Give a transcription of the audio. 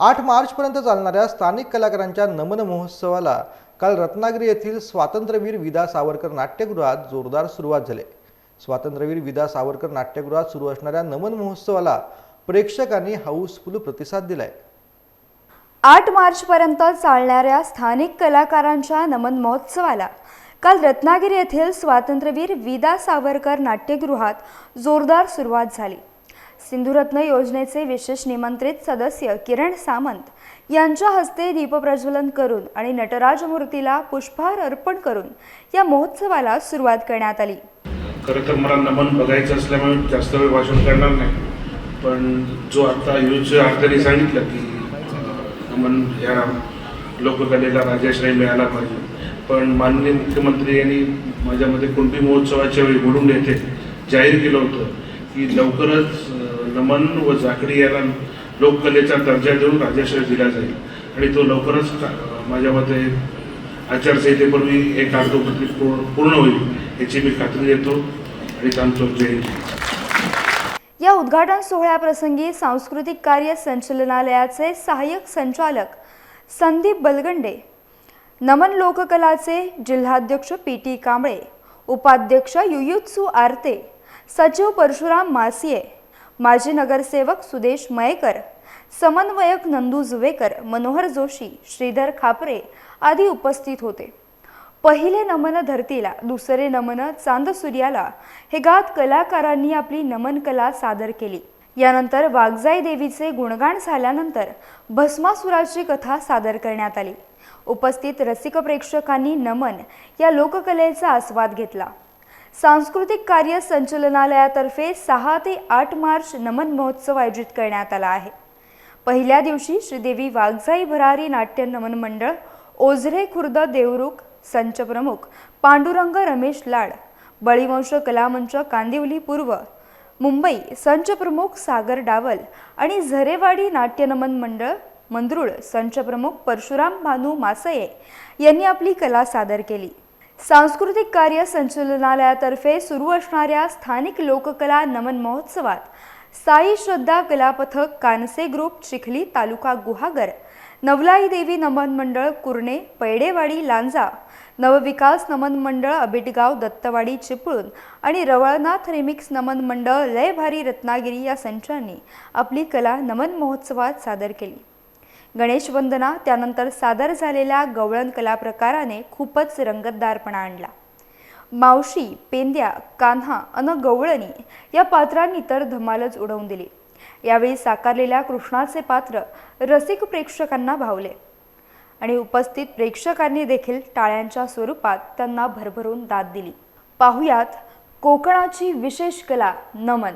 आठ मार्चपर्यंत चालणाऱ्या स्थानिक कलाकारांच्या नमन महोत्सवाला काल रत्नागिरी येथील स्वातंत्र्यवीर विदा सावरकर नाट्यगृहात जोरदार सुरुवात झाली. स्वातंत्र्यवीर विदा सावरकर नाट्यगृहात सुरू असणाऱ्या नमन महोत्सवाला प्रेक्षकांनी हाऊसफुल प्रतिसाद दिलाय. आठ मार्चपर्यंत चालणाऱ्या स्थानिक कलाकारांच्या नमन महोत्सवाला काल रत्नागिरी येथील स्वातंत्र्यवीर विदा सावरकर नाट्यगृहात जोरदार सुरुवात झाली. सिंधुरत्न योजनेचे विशेष निमंत्रित सदस्य किरण सामंत यांच्या हस्ते दीपप्रज्वलन करून आणि नटराज मूर्तीला पुष्पहार अर्पण करून या महोत्सवाला सुरुवात करण्यात आली. खरं तर मला नमन बघायचं असल्यामुळे जास्त वेळ भाषण करणार नाही. पण जो आता युज आर्थाने सांगितलं की नमन या लोककलेला राजाश्रय मिळाला पाहिजे. पण माननीय मुख्यमंत्री यांनी माझ्यामध्ये कुंभी महोत्सवाच्या वेळी बोलून येथे जाहीर केलं होतं की लवकरच नमन व जाकडी याला लोककलेचा दर्जा देऊन राजाश्रय दिला जाईल. आणि तो लवकरच माझ्या मते आचारसंहितेपूर्वी हे कागदोपत्री पूर्ण पूर्ण होईल याची मी खात्री देतो. आणि सांगतो जय या उद्घाटन सोहळ्याप्रसंगी सांस्कृतिक कार्य संचालनालयाचे सहाय्यक संचालक संदीप बलगंडे नमन लोककलाचे जिल्हाध्यक्ष पी टी कांबळे उपाध्यक्ष युयुत्सू आरते सचिव परशुराम मासिये माजी नगरसेवक सुदेश मयेकर समन्वयक नंदू जुवेकर मनोहर जोशी श्रीधर खापरे आदी उपस्थित होते. पहिले नमन धरतीला दुसरे नमन चांद सूर्याला हे गात कलाकारांनी आपली नमन कला सादर केली. यानंतर वागजाई देवीचे गुणगान झाल्यानंतर भस्मासुराची कथा सादर करण्यात आली. उपस्थित रसिक प्रेक्षकांनी नमन या लोककलेचा आस्वाद घेतला. सांस्कृतिक कार्य संचलनालयातर्फे सहा ते आठ मार्च नमन महोत्सव आयोजित करण्यात आला आहे. पहिल्या दिवशी श्रीदेवी वाघजाई भरारी नाट्य नमन मंडळ ओझरे खुर्द देवरुख संच प्रमुख पांडुरंग रमेश लाड बळीवंश कलामंच कांदिवली पूर्व मुंबई संच प्रमुख सागर डावल आणि झरेवाडी नाट्यनमन मंडळ मंद्रुळ संच प्रमुख परशुराम भानू मासये यांनी आपली कला सादर केली. सांस्कृतिक कार्य संचालनालयातर्फे सुरू असणाऱ्या स्थानिक लोककला नमन महोत्सवात साई श्रद्धा कलापथक कानसे ग्रुप चिखली तालुका गुहागर नवलाई देवी नमन मंडळ कुर्णे पैडेवाडी लांजा नवविकास नमन मंडळ अबिटगाव दत्तवाडी चिपळूण आणि रवळनाथ रेमिक्स नमन मंडळ लय भारी रत्नागिरी या संचांनी आपली कला नमन महोत्सवात सादर केली. गणेशवंदना त्यानंतर सादर झालेल्या गवळण कला प्रकाराने खूपच रंगतदारपणा आणला. मावशी पेंद्या कान्हा अन गवळणी या पात्रांनी तर धमालच उडवून दिली. यावेळी साकारलेल्या कृष्णाचे पात्र रसिक प्रेक्षकांना भावले. आणि उपस्थित प्रेक्षकांनी देखील टाळ्यांच्या स्वरूपात त्यांना भरभरून दाद दिली. पाहुयात कोकणाची विशेष कला नमन.